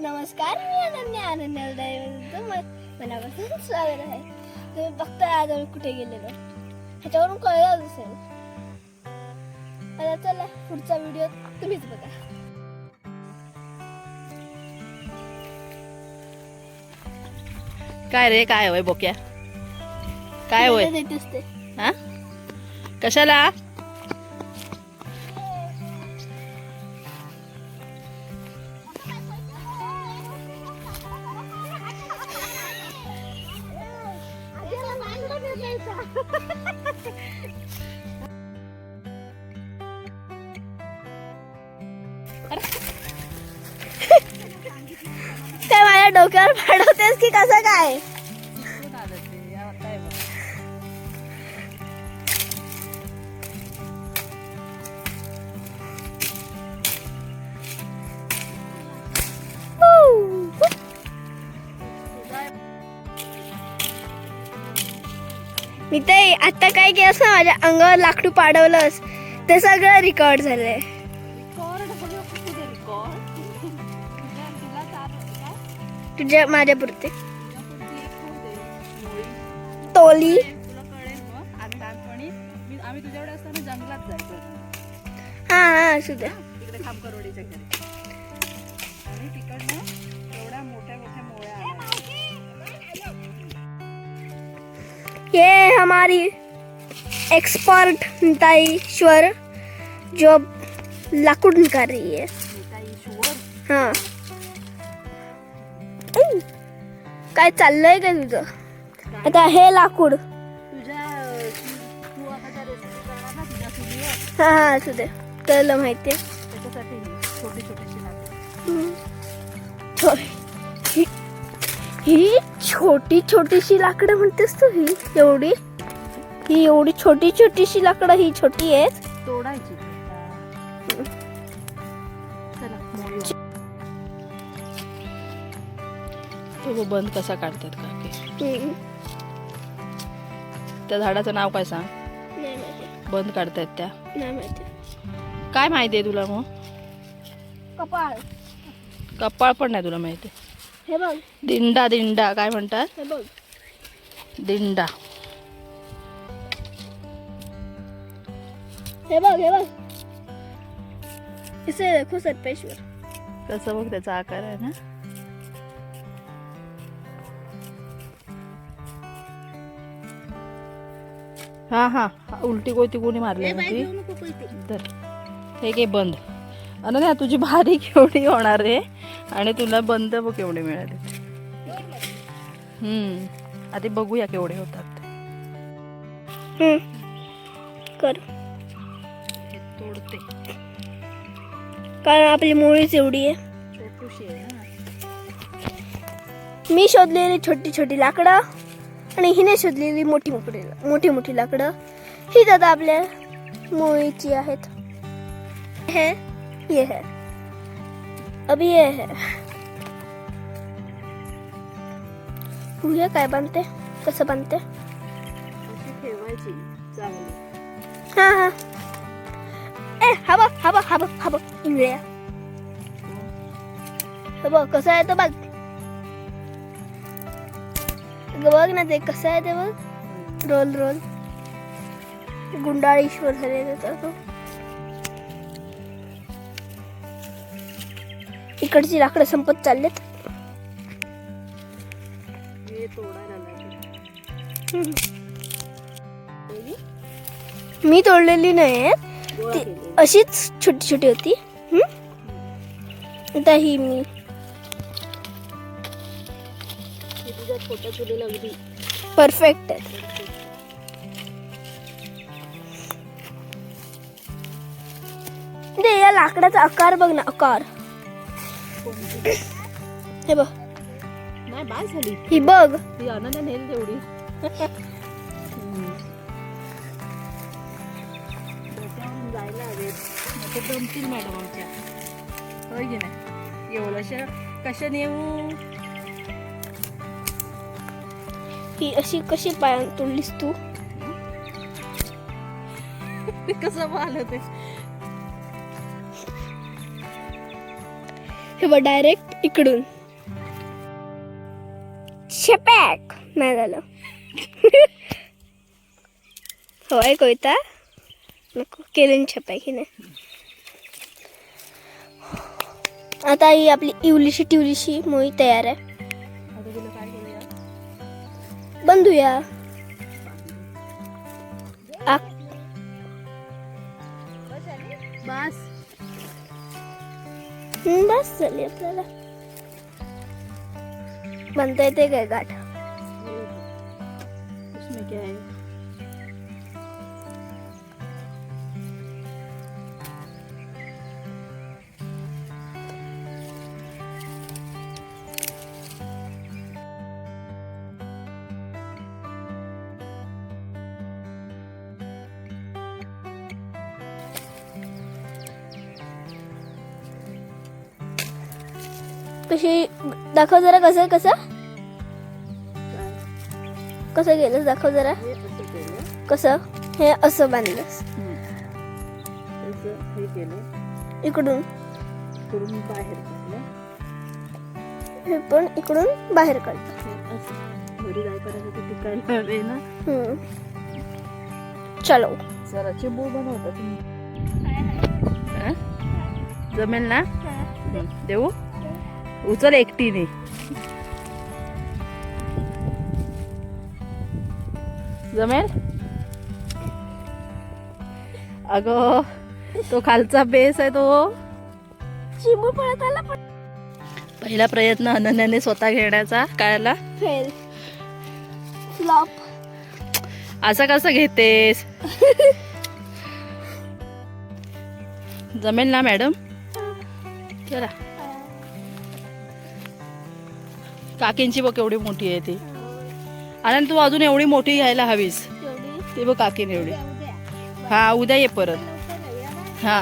नमस्कार मी अनन्या अनन्या उदय मनापासून स्वागत आहे. तुम्ही बघताय आज आम्ही कुठे गेलेलो? ह्याच्यावरून कळलं असेल. आता चला पुढचा व्हिडिओ तुम्हीच बघा. काय रे काय होय बोक्या? काय होय? हा? कशाला? ते माझ्या डोक्यावर पाडवतेस की कसं काय? मी ते आता काय केलंस ना माझ्या अंगावर लाकडू पाडवलंस. ते सगळं रेकॉर्ड झालंय. तुझ्या माझ्या पुरते. तोली आम्ही तुझ्याकडे असताना जंगलात जायचो. हा हा असू द्या तिकडे घरी. आणि तिकडनं हमारी एक्सपर्ट ताईश्वर जो लाकूड निकाल रही है। ईश्वर हाँ। काय चाललंय का तुझं? आता हे लाकूड। हा हा दे. कळलं ही ही छोटी छोटीशी लाकडं म्हणतेस तू ही? एवढी? ही एवढी छोटी छोटीशी लाकडं ही छोटी आहेत. तोडायची. चला मोळी तो बंद कसा काढतात काके? हम्म. त्या झाडाचं नाव काय सांग? नाही माहिती. बंद काढतायत त्या. नाही माहिती. काय माहिती आहे तुला मग? कपाळ. कपाळ पण नाही तुला माहिती. हे बघ. दिंडा दिंडा काय म्हणतात? हे बघ. दिंडा. हे बघ हे बघ. इसे देखो सर्पेश्वर. कसं बघ त्याचा आकार आहे ना? हा हा. उलटी कोणती कोणी मारली तर हे घे बंद. अनन्या तुझी भारी केवढी होणार रे आणि तुला बंद बघ केवढे मिळाले. हम्म. आधी बघूया केवढे होतात. कर. तोडते. कारण आपली मुळीच एवढी आहे. छोटूशी आहे ना. मी शोधलेली छोटी छोटी लाकडं आणि हिने शोधलेली मोठी मोठी मोठी मोठी लाकडं. ही दादा आपल्या मुळीची आहेत. है ये है. अभी ये है. काय बनते कसं बनते. अशी ठेवायची? चांगली. हा हा. हा बघ हा बघ हा बघ हा बघ इंगळ्या हे बघ कसं आहे तो बघ ग बघ ना ते कसं आहे ते बघ रोल रोल गुंडाळीश्वर झाले तो इकडची लाकडं संपत चाललेत मी तोडलेली नाही ती. अशीच छोटी छोटी होती. हम्म? आता ही मी. परफेक्ट आहे. ते या लाकडाचा आकार बघ ना आकार. हे बघ. झाली. ही बघ. तेवढी. दमतील मॅडम आमच्या. होय की नाही? एवढ्याशा कशा नेऊ? ही अशी कशी पाय तोडलीस तू? कसं आलं ते? हे बघ डायरेक्ट इकडून. छपॅक नाही झालं हवाय कोयता? नको केलं छपॅक ही नाही. आता ही आपली इवलीशी टिवलीशी मोही तयार आहे. बंधूया बस. हम्म, बस झाली आपल्याला. बनता येते काय गाठ? कशी दाखव जरा कसं कसं? कसं गेलंस दाखव जरा. कसं? हे असं केलं. इकडून. हे पण इकडून बाहेर काढलं हम्म. चलो. हं? जमेल ना? देऊ? उचल एकटीने. जमेल? अगं तो खालचा बेस आहे तो. चिमू पळत आला पण. पहिला प्रयत्न अनन्याने स्वतः घेण्याचा. कळला? फेल. फ्लॉप असं कसं घेतेस? जमेल ना मॅडम? चला. काकींची बघ एवढी मोठी आहे ती. आणि तू अजून एवढी मोठी घ्यायला हवीस. ती बघ काकीन एवढी. हा उद्या ये परत. हा.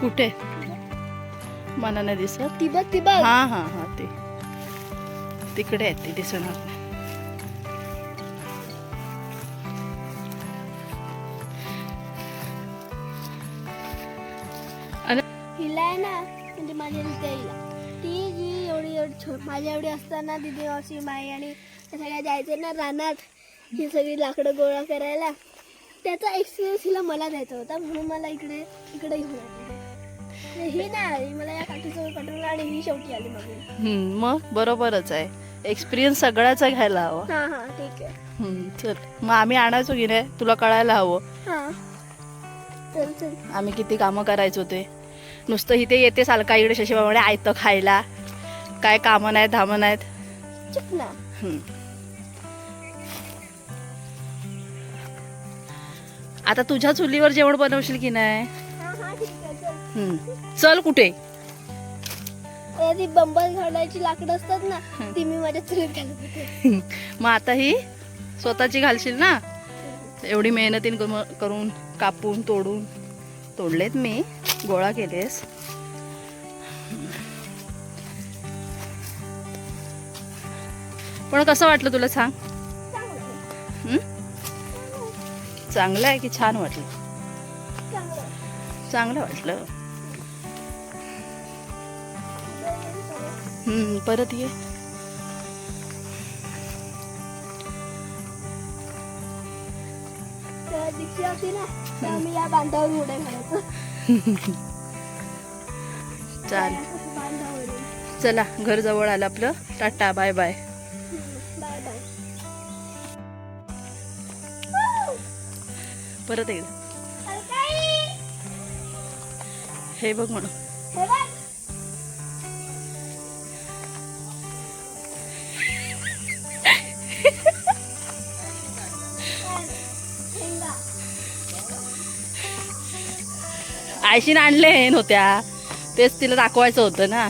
कुठे? मला नाही दिसत? ती बघ ती बघ. हा हा हा ते. तिकडे आहे ते दिसणार हिला आहे ना म्हणजे माझ्या दिदीला ती जी एवढी एवढी छो माझ्या एवढी असताना दिदी मावशी माई आणि त्या सगळ्या जायचे ना रानात ही सगळी लाकडं गोळा करायला. त्याचा एक्सपिरियन्स हिला मला द्यायचा होता म्हणून मला इकडे इकडे घेऊन आली. ही नाही आली मला या पाठवलं आणि ही शेवटी आली मग. हम्म, मग? बरोबरच आहे. एक्सपिरियन्स सगळ्याचा घ्यायला हवा. हा हा ठीक आहे. हम्म, चल. मग आम्ही आणायचो की नाही? तुला कळायला हवं. हा. चल चल. आम्ही किती कामं करायचो ते. नुसतं इथे येते सालका इकडे शशीबाबाने आयतं खायला. काय कामं नाहीत धामं नाहीत. आता तुझ्या चुलीवर जेवण बनवशील की नाही? हा हा चल. कुठे? बंबल झाडाची लाकडं असतात ना ती मी माझ्या चुलीत मग आता ही स्वतःची घालशील ना? एवढी मेहनतीन करून कापून तोडून तोडलेत मी. गोळा केलेस. पण कसं वाटलं तुला सांग? चांगलं आहे. की छान वाटलं? चांगलं वाटलं. परत ये. दीक्षा होती ना तेव्हा मी या बांधावर उड्या घालायचो. चाल. चला घर जवळ आलं आपलं. टाटा बाय बाय. बाय बाय परत एकदा. हे बघ म्हणून. आयशीन आणले नव्हत्या. तेच तिला दाखवायचं होतं ना.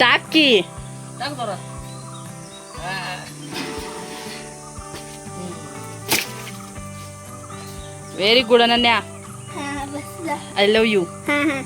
टाक की. Very good Ananya. हा आय लव्ह यू हा हा.